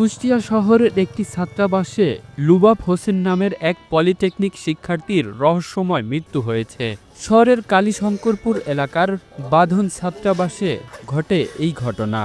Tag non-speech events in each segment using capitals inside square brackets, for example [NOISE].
কুষ্টিয়া শহরের একটি ছাত্রাবাসে লুবাব হোসেন নামের এক পলিটেকনিক শিক্ষার্থীর রহস্যময় মৃত্যু হয়েছে। শহরের কালীশঙ্করপুর এলাকার বাঁধন ছাত্রাবাসে ঘটে এই ঘটনা।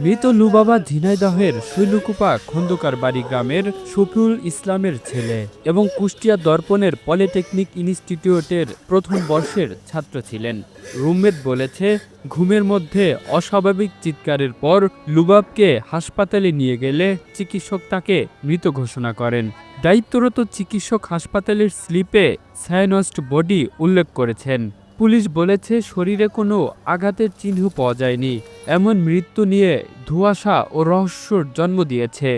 মৃত লুবাবা ঝিনাইদহের শৈলকুপা খন্দকার বাড়ি গ্রামের শফিউল ইসলামের ছেলে এবং কুষ্টিয়া দর্পণের পলিটেকনিক ইনস্টিটিউটের প্রথম বর্ষের ছাত্র ছিলেন। রুমমেট বলেছে, ঘুমের মধ্যে অস্বাভাবিক চিৎকারের পর লুবাবকে হাসপাতালে নিয়ে গেলে চিকিৎসক তাকে মৃত ঘোষণা করেন। দায়িত্বরত চিকিৎসক হাসপাতালের স্লিপে সায়ানস্ট বডি উল্লেখ করেছেন। পুলিশ বলেছে শরীরে কোনো আঘাতের চিহ্ন পাওয়া যায়নি। এমন মৃত্যু নিয়ে ধোঁয়াশা ও রহস্যর জন্ম দিয়েছে।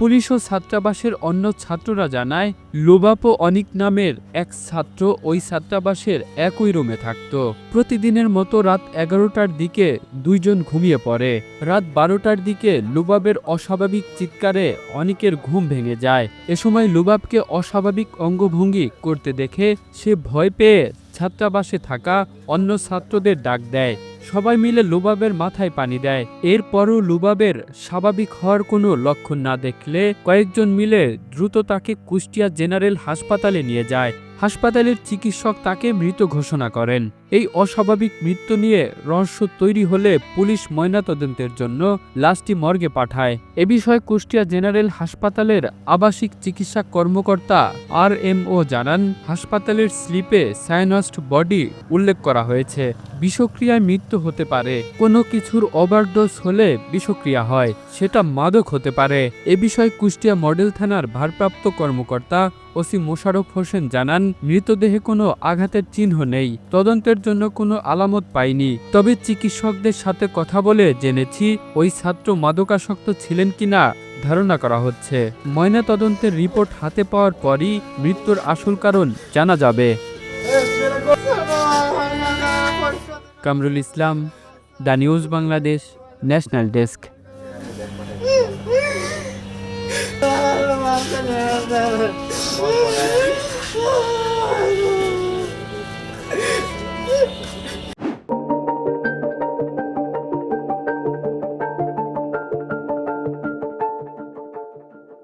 পুলিশ ও ছাত্রাবাসের অন্য ছাত্ররা জানায়, লোবাপ অনিক নামের এক ছাত্র ওই ছাত্রাবাসের একই রুমে থাকত। প্রতিদিনের মতো রাত এগারোটার দিকে দুইজন ঘুমিয়ে পড়ে। রাত বারোটার দিকে লুবাবের অস্বাভাবিক চিৎকারে অনিকের ঘুম ভেঙে যায়। এ সময় লুবাবকে অস্বাভাবিক অঙ্গভঙ্গি করতে দেখে সে ভয় পেয়ে ছাত্রাবাসে থাকা অন্য ছাত্রদের ডাক দেয়। সবাই মিলে লুবাবের মাথায় পানি দেয়। এরপরও লুবাবের স্বাভাবিক হওয়ার কোনো লক্ষণ না দেখলে কয়েকজন মিলে দ্রুত তাকে কুষ্টিয়া জেনারেল হাসপাতালে নিয়ে যায়। হাসপাতালের চিকিৎসক তাকে মৃত ঘোষণা করেন। এই অস্বাভাবিক মৃত্যু নিয়ে রহস্য তৈরি হলে পুলিশ ময়নাতদন্তের জন্য লাশটি মর্গে পাঠায়। এ বিষয়ে কুষ্টিয়া জেনারেল হাসপাতালের আবাসিক চিকিৎসা কর্মকর্তা আর এম ও জানান, হাসপাতালের স্লিপে সায়ানস্ট বডি উল্লেখ করা হয়েছে। বিষক্রিয়ায় মৃত্যু হতে পারে, কোনো কিছুর ওভারডোজ হলে বিষক্রিয়া হয়, সেটা মাদক হতে পারে। এ বিষয়ে কুষ্টিয়া মডেল থানার ভারপ্রাপ্ত কর্মকর্তা ওসি মোশারফ হোসেন জানান, মৃতদেহে কোনো আঘাতের চিহ্ন নেই। তদন্তের জন্য কোনো আলামত পাইনি। তবে চিকিৎসকদের সাথে কথা বলে জেনেছি, ওই ছাত্র মাদকাসক্ত ছিলেন কিনা ধারণা করা হচ্ছে। ময়না তদন্তের রিপোর্ট হাতে পাওয়ার পরই মৃত্যুর আসল কারণ জানা যাবে। Kamrul Islam, the news Bangladesh, national desk. [LAUGHS]